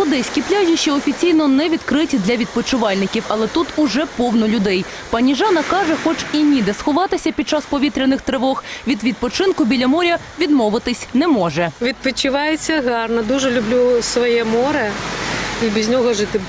Одеські пляжі ще офіційно не відкриті для відпочивальників, але тут уже повно людей. Пані Жанна каже, хоч і ніде сховатися під час повітряних тривог, від відпочинку біля моря відмовитись не може. Відпочивається гарно. Дуже люблю своє море і без нього жити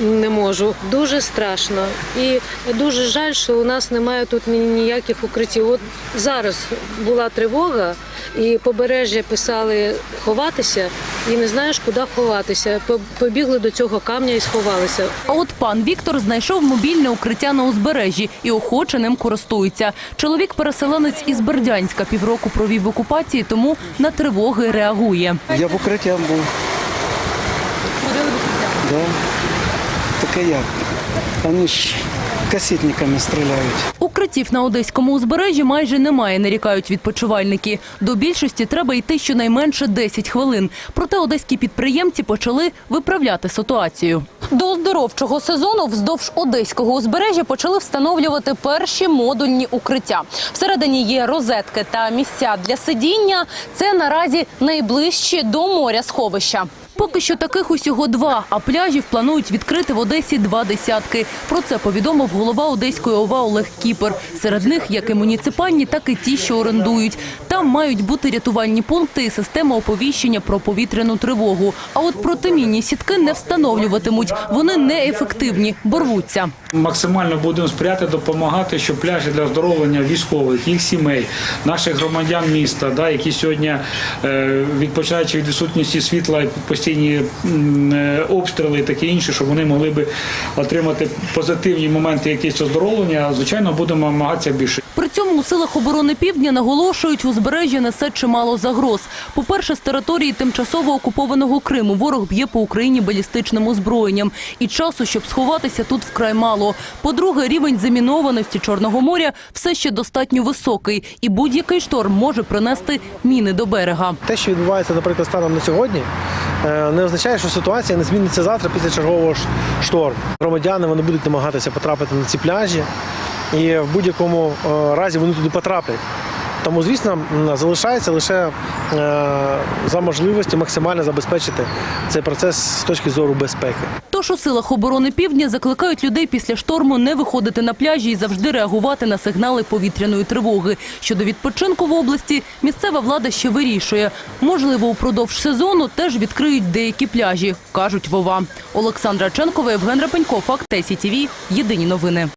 не можу. Дуже страшно. І дуже жаль, що у нас немає тут ніяких укриттів. От зараз була тривога, і побережжя писали ховатися, і не знаєш, куди ховатися. Побігли до цього камня і сховалися. А от пан Віктор знайшов мобільне укриття на узбережжі і охоче ним користується. Чоловік переселенець із Бердянська півроку провів в окупації, тому на тривоги реагує. Я в укритті був. Да. Таке як? Вони ж касетниками стріляють. Укриттів на одеському узбережжі майже немає, нарікають відпочивальники. До більшості треба йти щонайменше 10 хвилин. Проте одеські підприємці почали виправляти ситуацію. До оздоровчого сезону вздовж одеського узбережжя почали встановлювати перші модульні укриття. Всередині є розетки та місця для сидіння. Це наразі найближчі до моря сховища. Поки що таких усього два, а пляжів планують відкрити в Одесі два десятки. Про це повідомив голова Одеської ОВА Олег Кіпер. Серед них як і муніципальні, так і ті, що орендують. Там мають бути рятувальні пункти і система оповіщення про повітряну тривогу. А от протимінні сітки не встановлюватимуть. Вони неефективні, борвуться. Максимально будемо сприяти допомагати, щоб пляжі для оздоровлення військових, їх сімей, наших громадян міста, які сьогодні, е, відпочиваючи від відсутності світла, і м, е, обстріли і таке інше, щоб вони могли би отримати позитивні моменти якісь оздоровлення. Звичайно, будемо намагатися більше. При цьому у силах оборони півдня наголошують, узбережжя несе чимало загроз. По-перше, з території тимчасово окупованого Криму ворог б'є по Україні балістичним озброєнням. І часу, щоб сховатися, тут вкрай мало. По-друге, рівень замінованості Чорного моря все ще достатньо високий, і будь-який шторм може принести міни до берега. Те, що відбувається, наприклад, станом на сьогодні, не означає, що ситуація не зміниться завтра після чергового шторму. Громадяни вони будуть намагатися потрапити на ці пляжі, і в будь-якому е, разі вони туди потраплять. Тому, звісно, залишається лише е, за можливості максимально забезпечити цей процес з точки зору безпеки. Тож у силах оборони півдня закликають людей після шторму не виходити на пляжі і завжди реагувати на сигнали повітряної тривоги. Щодо відпочинку в області, місцева влада ще вирішує. Можливо, упродовж сезону теж відкриють деякі пляжі, кажуть Вова. Олександра Ченкова, Євген Рапенько, Факт ТСІ ТІВІ. Єдині новини.